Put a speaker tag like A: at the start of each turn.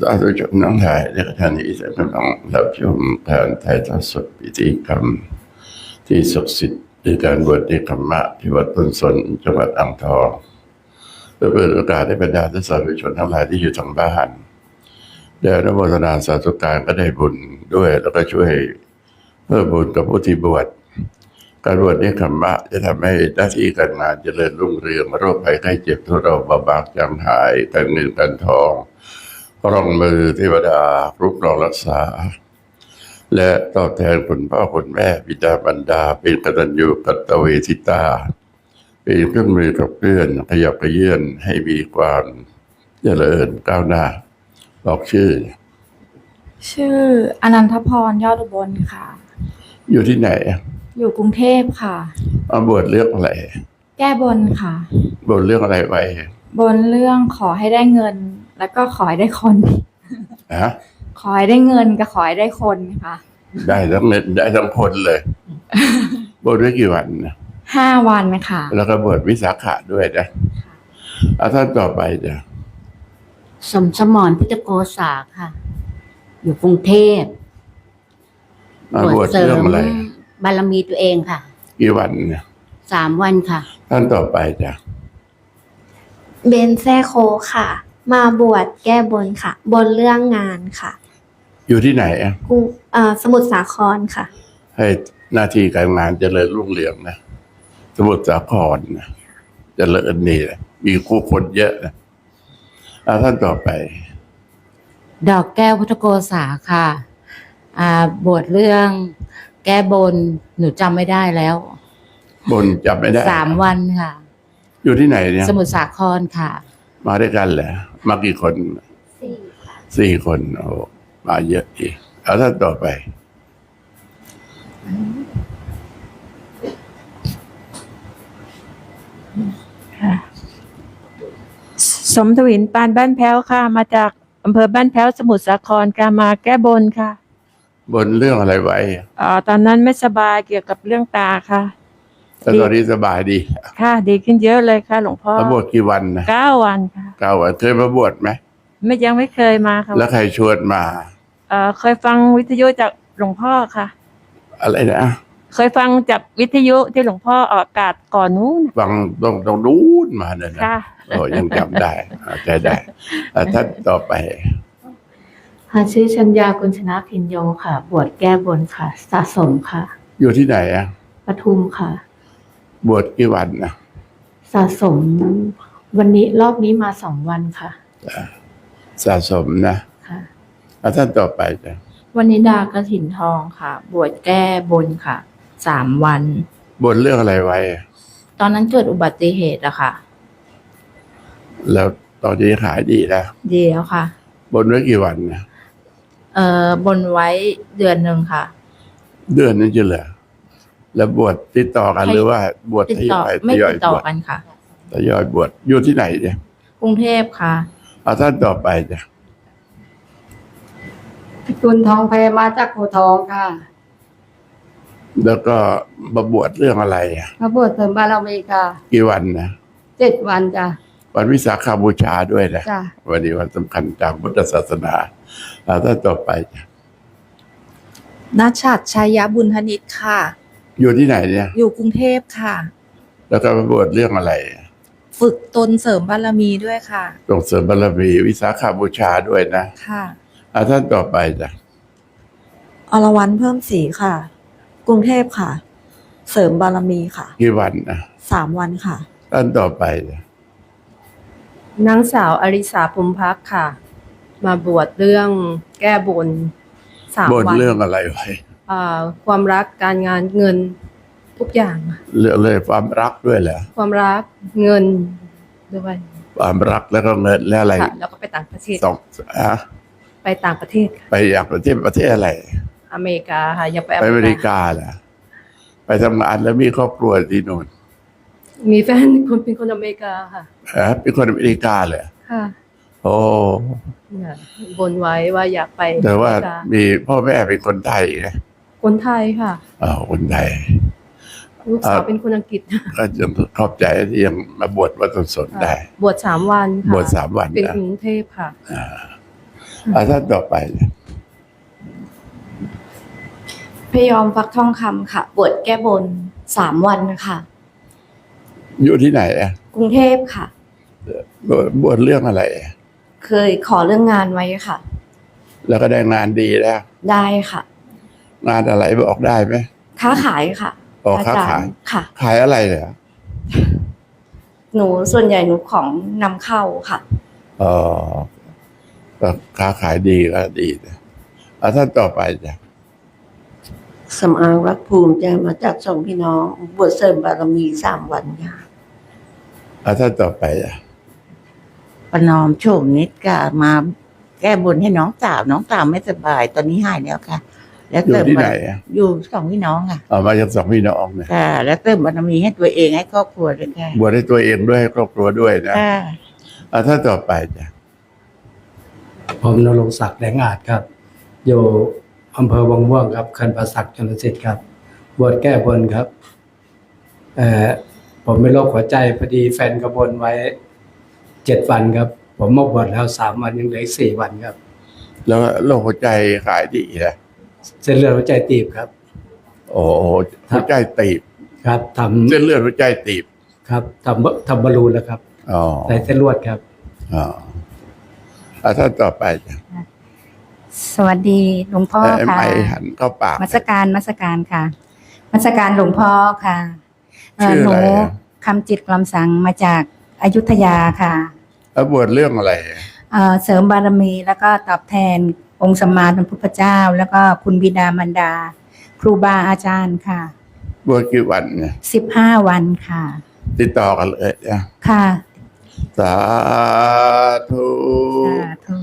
A: สาธุชนทั้งหลายและท่านที่กำลังรับชมการถ่ายทอดสดพิธีกรรม ที่ศักดิ์สิทธิ์ในการบวชในธรรมะที่วัดต้นสนจังหวัดอ่างทองเพื่อเปิดโอกาสให้บรรดาท่านสาธุชนทั้งหลายที่อยู่ทางบ้านได้รับโมทนาสาธุการก็ได้บุญด้วย แล้วก็ช่วยเพิ่มบุญกับผู้ที่บวชการบวชในธรรมะจะทำให้หน้าที่การงานเจริญรุ่งเรืองโรคภัยไข้เจ็บทุเราเบาบางจางหายการเงินการทอง ร่องมือเทวดารุกรองรักษา และตอบแทนคุณพ่อคุณแม่บิดาบรรดา เป็นกตัญญูกตเวทิตา เป็นเครื่องมือกับเพื่อนขยับขยื่นให้มีความเจริญก้าวหน้าบอกชื่อ
B: ชื่ออนันทพรยอดอุบลค่ะ
A: อยู่ที่ไหน
B: อยู่กรุงเทพค่ะ
A: มาบวชเรื่องอะไร
B: แก้บนค่ะ
A: บวชเรื่องอะไรไว้
B: บนเรื่องขอให้ได้เงิน แล้วก็ขอให้ได้คน
A: ฮะ
B: ขอให้ได้เงินกับขอให้ได้คนค่ะ
A: ได้ทั้งเงินได้ทั้งคนเลย บวชไว้กี่วันนะ
B: ห้าวันค่ะ
A: แล้วก็บวชวิสาขะด้วยนะเอาท่านต่อไปจ้ะ
C: สมสมรพุทธโกษาค่ะ อยู่กรุงเทพ
A: มาบวชเรื่องอะไร
C: บารมีตัวเองค่ะ
A: กี่วันเนี่ย
C: สามวันค่ะ
A: ท่านต่อไปจ้ะ
D: เบนแซโคค่ะ มาบวชแก้บนค่ะ บนเรื่องงานค่ะ
A: อยู่ที่ไหนอะ
D: กรุงเอ่อสมุทรสาครค่ะ
A: ให้หน้าที่การงานเจริญรุ่งเรืองนะสมุทรสาครนะเจริญนี่แหละมีคู่คนเยอะนะเอาท่านต่อไป
C: ดอกแก้วพุทธโกษาค่ะ อ่าบวชเรื่องแก้บนหนูจำไม่ได้แล้ว
A: บนจำไม่ได้
C: สามวันค่ะ
A: อยู่ที่ไหนเนี่ย
C: สมุทรสาครค่ะ
A: มาด้วยกันเหรอมากี่คน
D: สี่ค่ะ
A: สี่คนโอ้มาเยอะอีกเอาท่านต่อไป
E: สมทวินปานบ้านแพ้วค่ะ มาจากอำเภอบ้านแพ้วสมุทรสาครค่ะมาแก้บนค่ะ
A: บนเรื่องอะไรไว้
E: เอ่อตอนนั้นไม่สบายเกี่ยวกับเรื่องตาค่ะ
A: แต่ตอนนี้สบายดี
E: ค่ะ ดีขึ้นเยอะเลยค่ะ หลวงพ่อ
A: มาบวชกี่วันนะ
E: เก้าวันค่ะ
A: เก้าวันเคยมาบวชไหม
E: ไม่ยังไม่เคยมาค่ะ
A: แล้วใครชวนมา
E: เอ่อเคยฟังวิทยุจากหลวงพ่อค่ะ
A: อะไรนะ
E: เคยฟังจากวิทยุที่หลวงพ่อออกอากาศก่อนนู้น
A: ฟังต้องต้องนู้นมาเนี่ยนะ
E: ค่ะ
A: โอ้ยังจำได้อ่าใจได้อ่าท่านต่อไป
F: ค่ะชื่อชัญญากุลชนะพินโยค่ะ บวชแก้บนค่ะ สะสมค่ะ
A: อยู่ที่ไหนอะ
F: ปทุมค่ะ
A: บวชกี่วันนะ
F: สะสมวันนี้รอบนี้มาสองวันค่ะ
A: สะสมนะ
F: ค่ะ
A: อ่าท่านต่อไปจ้ะ
B: วันนิดากระถินทองค่ะ บวชแก้บนค่ะสามวัน
A: บวชเรื่องอะไรไว้
B: ตอนนั้นเกิดอุบัติเหตุอะค่ะ
A: แล้วตอนนี้ขายดีแล้ว
B: ดีแล้วค่ะ
A: บวชไว้กี่วันนะ
B: เอ่อบนไว้เดือนหนึ่งค่ะ
A: เดือนนึงจะเหลือ แล้วบวชติดต่อกัน
B: ให้
A: หรือว่าบวช
B: ติด
A: ทย
B: ต่อ
A: อย
B: ไม่
A: ทยอ
B: ติ
A: ย
B: ดต่อบ
A: วช
B: กันค่ะ
A: ทยอยบวชอยู่ที่ไหนเนี่ย
B: กรุงเทพค่ะ
A: เอาท่านต่อไปจ้ะ
G: พิกุลทองแพมาจากโพธิ์ทองค่ะ
A: แล้วก็มาบวชเรื่องอะไรอะ
G: มาบวชเสริมบารมีค่ะ
A: กี่วันนะ
G: เจ็ดวันจ้ะ
A: วันวิสาขบูชาด้วยนะ
G: จ้ะ
A: วันนี้วันสำคัญทางพุทธศาสนาเอาท่านต่อไปจ้ะ
H: นัชชัดชัยยบุญธนิตค่ะ
A: อยู่ที่ไหนเนี่ย
H: อยู่กรุงเทพค่ะ
A: แล้วก็มาบวชเรื่องอะไรอะ
H: ฝึกตนเสริมบารมีด้วยค่ะ
A: ส่งเสริมบารมีวิสาขาบูชาด้วยนะ
H: ค่ะ
A: เอาท่านต่อไปจ้ะ
H: อรวรรณเพิ่มสีค่ะ กรุงเทพค่ะ เสริมบารมีค่ะ
A: กี่วันนะ
H: สามวันค่ะ
A: ท่านต่อไปจ้ะ
F: นางสาวอริสาพรหมพักดิ์ค่ะ มาบวชเรื่องแก้บนสาม
A: บวช
F: วัน
A: เรื่องอะไรไว้
F: อ่า ความรักการงานเงินทุกอย่างค่ะ
A: เรื่องเลยความรักด้วยเหรอ
F: ความรักเงินด้วย
A: ความรักแล้วก็เงินและอะไร
F: ค่ะแล้วก็ไปต่างประเทศ
A: สองฮะ
F: ไปต่างประเทศค่ะ
A: ไปอยากประเทศประเทศอะไร
F: อเมริกาค่ะอยากไป
A: ไปอเมริกาเหรอไปทำงานแล้วมีครอบครัวที่นู่น
F: มีแฟนคนเป็นคนอเมริกาค่ะ
A: ฮะเป็นคนอเมริกาเลย
F: ค่ะ
A: โอ้
F: เนี่ยบนไว้ว่าอยากไป
A: แต่ว่า
F: อเมริกา
A: มีพ่อแม่เป็นคนไทยนะ
F: คนไทยค่ะ
A: อ่าคนไทย
F: ลูกสาว
A: อ่า
F: เป็นคนอังกฤษ
A: ก็จะขอบใจที่ยังมาบวชวัดต้นสนได้
F: บวชสามวันค่ะ
A: บวชสามวัน
F: เป็น
A: นะ
F: กรุงเทพค่ะ
A: อาท่านต่อไปเนี่ย
I: พยอมฟักทองคำค่ะ บวชแก้บนสามวันค่ะ
A: อยู่ที่ไหนอะ
I: กรุงเทพค่ะ
A: บวชบวชเรื่องอะไรอะ
I: เคยขอเรื่องงานไว้ค่ะ
A: แล้วก็ได้งานดีแล้ว
I: ได้ค่ะ
A: งานอะไรบอกได้ไหม
I: ค้าขายค่ะ
A: อ๋อค้า
I: จร
A: ขาย
I: ย์ค่ะ
A: ขายอะไรเนี่ย
I: หนูส่วนใหญ่หนูของนำเข้าค่ะ
A: เออก็ค้าขายดีก็ดีนะอาท่านต่อไปจ้ะ
J: สำอางรักภูมิจะมาจากสองพี่น้อง บวชเสริมบารมีสามวันค่ะ
A: อาท่านต่อไปจ้ะ
C: ประนอมโฉมนิดก็มาแก้บนให้น้องสาวน้องสาวไม่สบาย ตอนนี้หายแล้วค่ะ แล้ว
A: อยู่
C: เติม
A: ที่
C: บา
A: ไหน
C: ร
A: อะ
C: อยู่สองพี่น้องค่ะ
A: เอามาจากสองพี่น้องเนี่ย
C: ค่ะ แล้วเติมบารมีให้ตัวเองให้ครอบครัวด้วยค่ะ
A: บวชให้ตัวเองด้วยให้ครอบครัวด้วยนะ
C: ค่ะ
A: อาท่านต่อไปจ้ะ
K: ผมนรงค์ศักดิ์แดงอาจครับ อยู่อำเภอวังม่วงครับเขื่อนประสักชนสิทธิ์ครับ บวชแก้บนครับเอ่อผมเป็นโรคหัวใจพอดีแฟนกระบนไว้เจ็ดวันครับ ผมมาบวชแล้วสามวันยังเหลืออีกสี่วันครับ
A: แล้วโรคหัวใจขายดีนะ
K: เส้นเลือดหัวใจตีบครับ
A: โอ้โหหัวใจตีบ
K: ครับท
A: เส้นเลือดหัวใจตีบำ
K: ครับทำทำบอลลูนแล้วครับ
A: อ๋อ
K: ใส่เส้นลวดครับ
A: อ๋ออาท่านต่อไปจ้ะ
L: สวัสดีหลวงพ่อ
A: เอ้ย
L: ค่ะ
A: ไม่หันเข้าปาก
L: มัสการมัสการค่ะ มัสการหลวงพ่อค่ะเอ่อ
A: ชื่อ
L: ห
A: อะไร
L: นู
A: อะ
L: คำจิตกลำสังมาจากอายุทยาค่ะ
A: แล้วบวชเรื่องอะไร
L: เอ่อเสริมบารมีแล้วก็ตอบแทน องค์สมมาสัมพุทธเจ้า แล้วก็คุณบิดามารดา ครูบาอาจารย์ค่ะ
A: บวชกี่วันเนี่ย
L: สิบห้าวันค่ะ
A: ติดต่อกันเลยนะ
L: ค่ะ
A: สาธุ
L: สาธุ